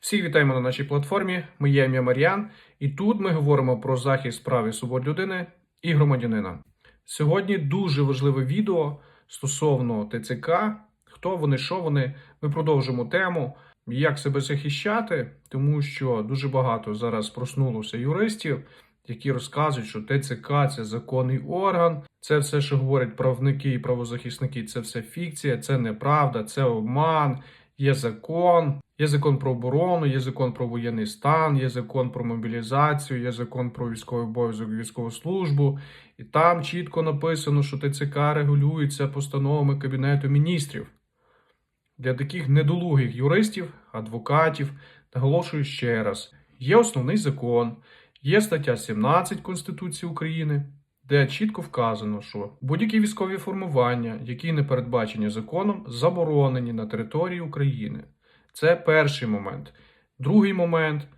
Всіх вітаємо на нашій платформі. Моє ім'я Мар'ян, і тут ми говоримо про захист прав і свобод людини і громадянина. Сьогодні дуже важливе відео стосовно ТЦК. Хто вони, що вони. Ми продовжимо тему, як себе захищати, тому що дуже багато зараз проснулося юристів, які розказують, що ТЦК це законний орган. Це все, що говорять правники і правозахисники, це все фікція, це неправда, це обман. Є закон, є закон про оборону, є закон про воєнний стан, є закон про мобілізацію, є закон про військовий обов'язок військову службу. І там чітко написано, що ТЦК регулюється постановами Кабінету міністрів. Для таких недолугих юристів, адвокатів, наголошую ще раз: є основний закон, є стаття 17 Конституції України, де чітко вказано, що будь-які військові формування, які не передбачені законом, заборонені на території України. Це перший момент. Другий момент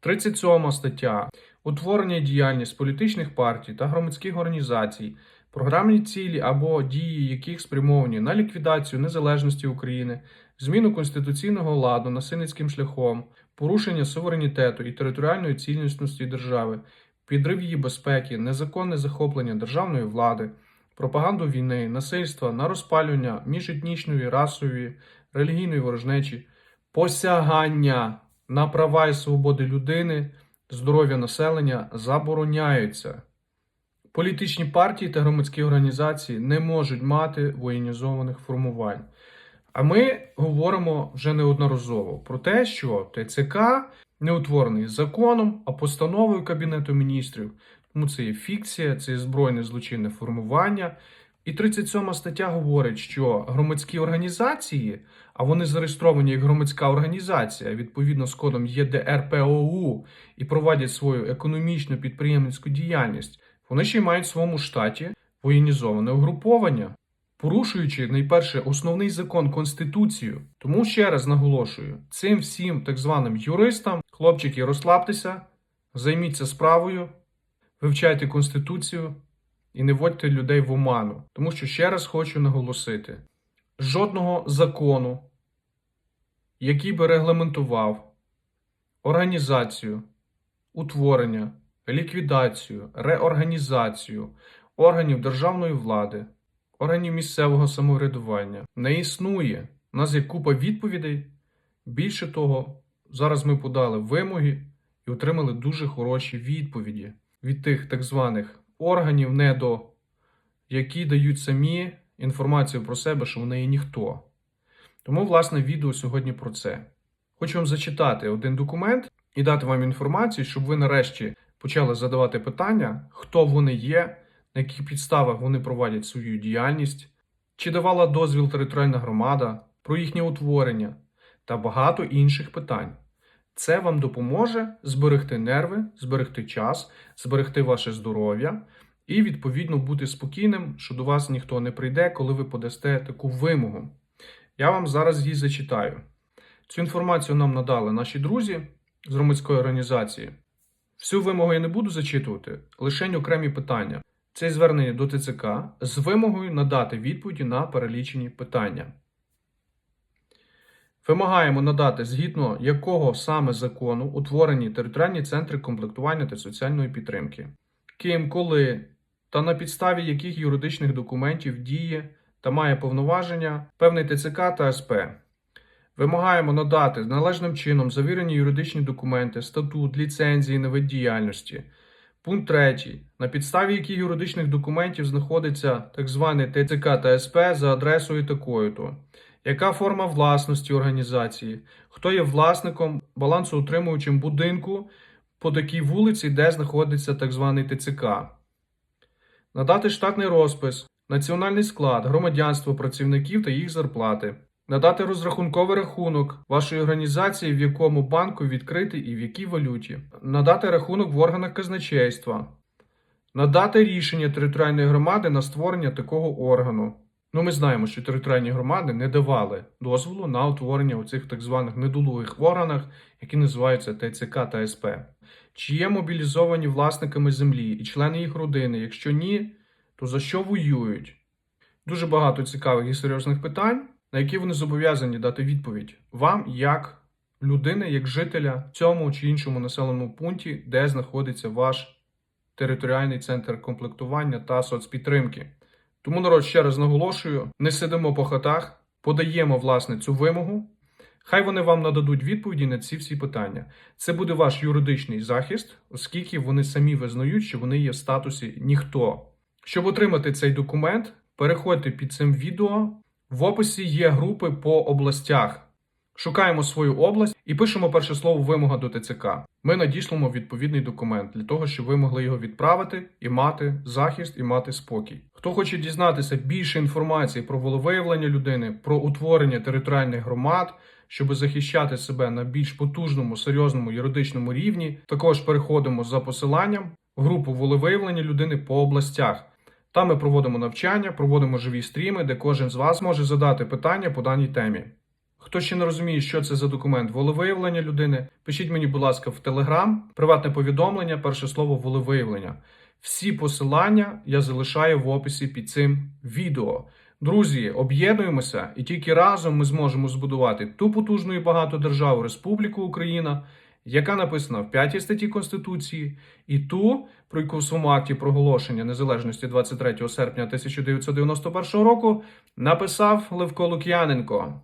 37 стаття. Утворення діяльність політичних партій та громадських організацій, програмні цілі або дії яких спрямовані на ліквідацію незалежності України, зміну конституційного ладу насильницьким шляхом, порушення суверенітету і територіальної цілісності держави, підрив її безпеки, незаконне захоплення державної влади, пропаганду війни, насильства на розпалювання міжетнічної, расової, релігійної ворожнечі, посягання на права і свободи людини, здоров'я населення забороняються. Політичні партії та громадські організації не можуть мати воєнізованих формувань. А ми говоримо вже неодноразово про те, що ТЦК не утворений законом, а постановою Кабінету міністрів. Тому це є фікція, це є збройне злочинне формування. І 37 стаття говорить, що громадські організації, а вони зареєстровані як громадська організація, відповідно з кодом ЄДРПОУ, і проводять свою економічну підприємницьку діяльність, вони ще й мають в своєму штаті воєнізоване угруповання, порушуючи найперше основний закон Конституцію. Тому ще раз наголошую: цим всім так званим юристам, хлопчики, розслабтеся, займіться справою, вивчайте Конституцію і не вводьте людей в оману. Тому що ще раз хочу наголосити: жодного закону, який би регламентував організацію, утворення, ліквідацію, реорганізацію органів державної влади, органів місцевого самоврядування, не існує. У нас є купа відповідей. Більше того, зараз ми подали вимоги і отримали дуже хороші відповіді від тих так званих органів НЕДО, які дають самі інформацію про себе, що вони є ніхто. Тому, власне, відео сьогодні про це. Хочу вам зачитати один документ і дати вам інформацію, щоб ви нарешті почали задавати питання, хто вони є, на яких підставах вони проводять свою діяльність, чи давала дозвіл територіальна громада, про їхнє утворення та багато інших питань. Це вам допоможе зберегти нерви, зберегти час, зберегти ваше здоров'я і, відповідно, бути спокійним, що до вас ніхто не прийде, коли ви подасте таку вимогу. Я вам зараз її зачитаю. Цю інформацію нам надали наші друзі з громадської організації. Всю вимогу я не буду зачитувати, лише окремі питання. Це звернення до ТЦК з вимогою надати відповіді на перелічені питання. Вимагаємо надати, згідно якого саме закону утворені територіальні центри комплектування та соціальної підтримки, ким, коли та на підставі яких юридичних документів діє та має повноваження певний ТЦК та СП. Вимагаємо надати належним чином завірені юридичні документи, статут, ліцензії на вид діяльності. Пункт 3. На підставі яких юридичних документів знаходиться так званий ТЦК та СП за адресою такою-то. Яка форма власності організації? Хто є власником балансоутримуючим будинку по такій вулиці, де знаходиться так званий ТЦК? Надати штатний розпис, національний склад, громадянство працівників та їх зарплати. Надати розрахунковий рахунок вашої організації, в якому банку відкритий і в якій валюті. Надати рахунок в органах казначейства. Надати рішення територіальної громади на створення такого органу. Ну, ми знаємо, що територіальні громади не давали дозволу на утворення у цих так званих недолугих органах, які називаються ТЦК та СП. Чи є мобілізовані власниками землі і члени їх родини? Якщо ні, то за що воюють? Дуже багато цікавих і серйозних питань, на які вони зобов'язані дати відповідь вам, як людини як жителя цьому чи іншому населеному пункті, де знаходиться ваш територіальний центр комплектування та соцпідтримки. Тому народ ще раз наголошую: не сидимо по хатах, подаємо власне цю вимогу. Хай вони вам нададуть відповіді на ці всі питання. Це буде ваш юридичний захист, оскільки вони самі визнають, що вони є в статусі ніхто. Щоб отримати цей документ, переходьте під цим відео. В описі є групи по областях. Шукаємо свою область і пишемо перше слово вимога до ТЦК. Ми надішлемо відповідний документ для того, щоб ви могли його відправити і мати захист і мати спокій. Хто хоче дізнатися більше інформації про волевиявлення людини, про утворення територіальних громад, щоб захищати себе на більш потужному, серйозному юридичному рівні, також переходимо за посиланням в групу волевиявлення людини по областях. Там ми проводимо навчання, проводимо живі стріми, де кожен з вас може задати питання по даній темі. Хто ще не розуміє, що це за документ волевиявлення людини, пишіть мені, будь ласка, в Телеграм, приватне повідомлення, перше слово волевиявлення. Всі посилання я залишаю в описі під цим відео. Друзі, об'єднуємося, і тільки разом ми зможемо збудувати ту потужну і багату державу Республіку Україна, яка написана в 5 статті Конституції, і ту, про яку в своєму акті проголошення незалежності 23 серпня 1991 року написав Левко Лук'яненко.